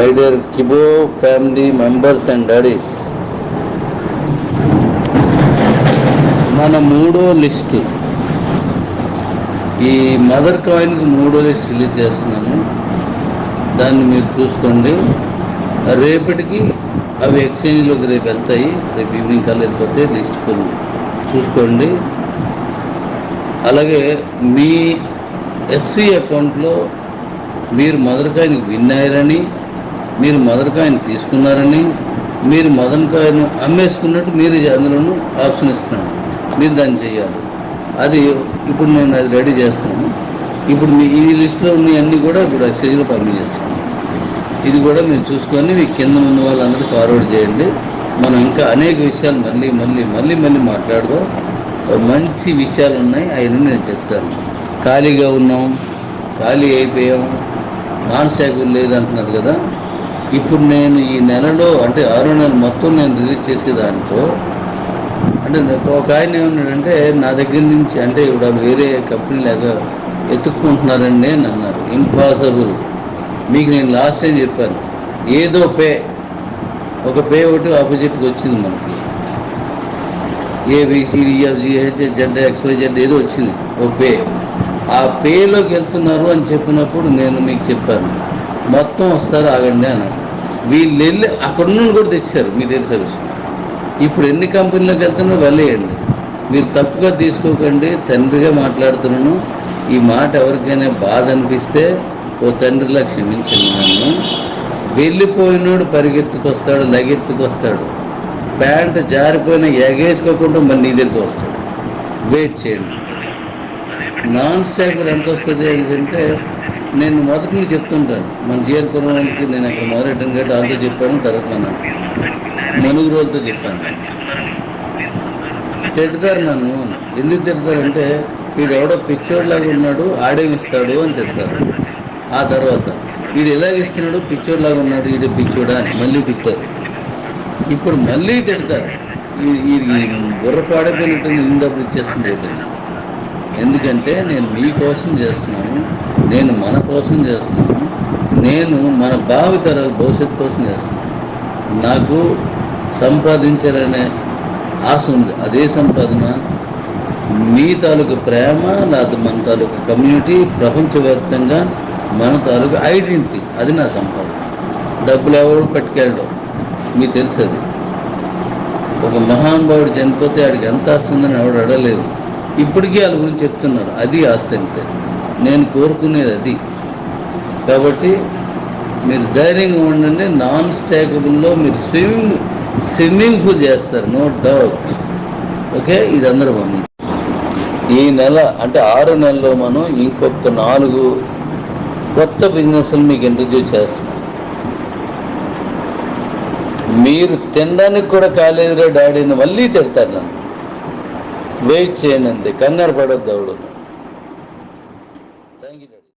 My dear Kibo family members and daddies. మన మూడో list. ఈ మదర్ కాయిన్కి మూడో లిస్ట్ రిలీజ్ చేస్తున్నాను. దాన్ని మీరు చూసుకోండి. రేపటికి అవి ఎక్స్చేంజ్లోకి రేపు వెళ్తాయి. రేపు ఈవినింగ్ కల్లా వెళ్ళిపోతే లిస్ట్ కొన్ని చూసుకోండి. అలాగే మీ ఎస్వి అకౌంట్లో మీరు మదర్ కాయిన్కి విన్ అయ్యారని మీరు మొదటికాయను తీసుకున్నారని మీరు మొదటికాయను అమ్మేసుకున్నట్టు మీరు అందులోనూ ఆప్షన్ ఇస్తున్నాను. మీరు దాన్ని చేయాలి. అది ఇప్పుడు నేను అది రెడీ చేస్తాను. ఇప్పుడు మీ ఈ లిస్ట్లో ఉన్న అన్నీ కూడా ఇప్పుడు ఎక్స్చేంజ్లో పంపించేస్తాను ఇది కూడా మీరు చూసుకొని మీ కింద ఉన్న వాళ్ళందరూ ఫార్వర్డ్ చేయండి. మనం ఇంకా అనేక విషయాలు మళ్ళీ మళ్ళీ మళ్ళీ మళ్ళీ మాట్లాడుదాం. మంచి విషయాలు ఉన్నాయి. అవన్నీ నేను చెప్తాను. ఖాళీగా ఉన్నాం. ఖాళీ అయిపోయాం. నాన్ స్టాకులు లేదంటున్నారు కదా. ఇప్పుడు నేను ఈ నెలలో అంటే ఆరో నెల మొత్తం నేను రిలీజ్ చేసే దాంతో అంటే ఒక ఆయన ఏమన్నాడంటే నా దగ్గర నుంచి అంటే ఇప్పుడు వేరే కంపెనీ లాగా ఎత్తుక్కుంటున్నారండి అని అన్నారు ఇంపాసిబుల్ మీకు నేను లాస్ట్ టైం చెప్పాను. ఏదో పే ఒక పే ఒకటి ఆపోజిట్కి వచ్చింది మనకి. ఏబిసిడిఎఫ్జిహెచ్ జెడ్ ఎక్స్వై జెడ్ ఏదో వచ్చింది ఒక పే. ఆ పేలోకి వెళ్తున్నారు అని చెప్పినప్పుడు నేను మీకు చెప్పాను. మొత్తం వస్తారు ఆగండి అని వీళ్ళు వెళ్ళి అక్కడ నుండి కూడా తెచ్చారు మీకు తెలిసే విషయం. ఇప్పుడు ఎన్ని కంపెనీలకు వెళ్తున్నా వెళ్ళేయండి మీరు తప్పుగా తీసుకోకండి తండ్రిగా మాట్లాడుతున్నాను. ఈ మాట ఎవరికైనా బాధ అనిపిస్తే ఓ తండ్రిలా క్షమించండి నన్ను. వెళ్ళిపోయినోడు పరిగెత్తుకొస్తాడు లగెత్తుకొస్తాడు. ప్యాంట్ జారిపోయిన ఎగేసుకోకుండా మళ్ళీ నీ దగ్గరికి వస్తాడు. వెయిట్ చేయండి. నాన్ స్టాకులు ఎంత వస్తుంది అంటే నేను మొదటి నుంచి చెప్తుంటాను. మన జీఆర్ కుర్రానికి నేను అక్కడ మొదలెట్టం కాబట్టి వాళ్ళతో చెప్పాను తర్వాత మన మనుగు రోజుతో చెప్పాను. తిడతారు నన్ను ఎందుకు తిడతారంటే వీడు ఎవడో పిచ్చోడ్లాగా ఉన్నాడు ఆడేమిస్తాడు అని తిడతారు. ఆ తర్వాత వీడు ఎలాగ ఇస్తున్నాడు పిచ్చోడ్లాగా ఉన్నాడు వీడు పిచ్చోడా అని మళ్ళీ తిట్టారు. ఇప్పుడు మళ్ళీ తిడతారు. ఈ- బుర్ర పాడైపోయినట్టు ఇన్ని డబ్బులు ఇచ్చేస్తుంది రేపటి ఎందుకంటే నేను మీకోసం చేస్తున్నాను నేను మన కోసం చేస్తున్నాను నేను మన భావితర భవిష్యత్తు కోసం చేస్తున్నాను. నాకు సంపాదించాలనే ఆశ ఉంది. అదే సంపాదన మీ తాలూకు ప్రేమ నాకు మన తాలూకు కమ్యూనిటీ ప్రపంచవ్యాప్తంగా మన తాలూకు ఐడెంటిటీ. అది నా సంపాదన. డబ్బులు ఎవరు పట్టుకెళ్ళడం మీకు తెలుసు అది. ఒక మహానుభావుడు చనిపోతే ఆడికి ఎంత వస్తుందని ఎవడు అడగలేదు. ఇప్పటికీ వాళ్ళ గురించి చెప్తున్నారు. అది ఆస్తి అంటే. నేను కోరుకునేది అది. కాబట్టి మీరు ధైర్యంగా ఉండండి. నాన్ స్టాకబుల్లో మీరు స్విమ్మింగ్ స్విమ్మింగ్ పూల్ చేస్తారు. No doubt. ఓకే? ఇది అందరూ పంపించండి ఈ నెల అంటే ఆరు నెలల్లో మనం ఇంకొక నాలుగు కొత్త బిజినెస్లు మీకు ఇంట్రడ్యూస్ చేస్తున్నాం. మీరు తినడానికి కూడా కాలేదురా డాడీని మళ్ళీ తిడతారు నన్ను. వెయిట్ చేయండి అంతే కంగారు పడొద్దు ఎవడు